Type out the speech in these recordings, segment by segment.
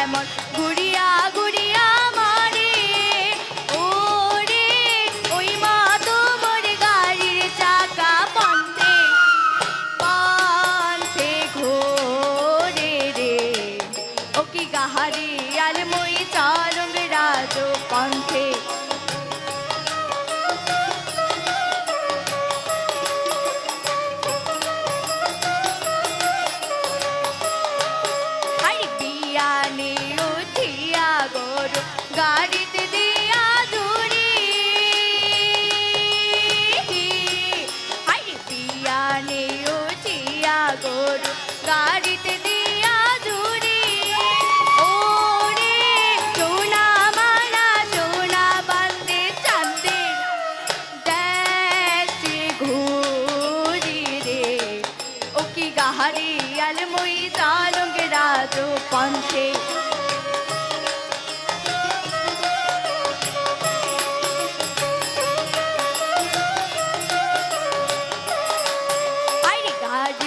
যেমন গুড়িয়া গুড়িয়া মারে রে ওই মা তোমার গাড়ির চাকা পন্থে পন্থে ঘোরে রে। ও কি গাহারি আর মই চারঙ্গ রাজ পন্থে গাড়িতে দিয়া দূরে আরে পিয়ানে উঠিয়া গরু গাড়িতে দিয়া দূরে ওরে সোনা মালা সোনা বান্দে চাঁদের দেশে ঘুরি রে ও কি গাহারি আলমই তালঙ্গ রাজ পন্থে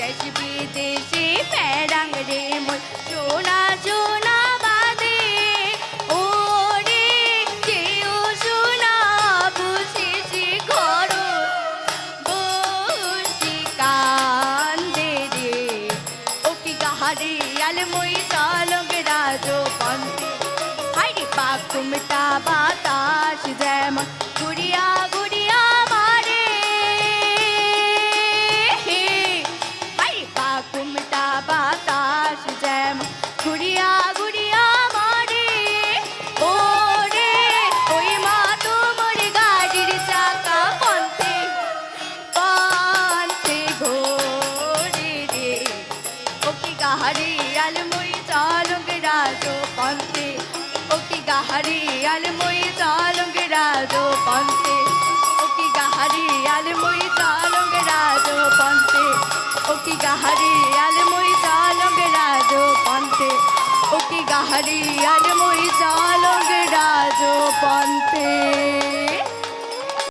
দেশ বিদেশে ফেরাং রে মোর, সোনা সোনা বাদে। ও রে যেও সোনা বুঝেছি ঘর বসি কান্দে রে ও কি গাহারে আলমই চালঙ্গ রাজ পন্থে হাইরে পাকুমটা বাতাস যেমন ও কি গাহারি আলমই চালঙ্গ রাজ পন্থে ও কি গাহারি আলমই চালঙ্গ রাজ পন্থে ও কি গাহারি আলমই চালঙ্গ রাজ পন্থে ও কি গাহারি আলমই চালঙ্গ রাজ পন্থে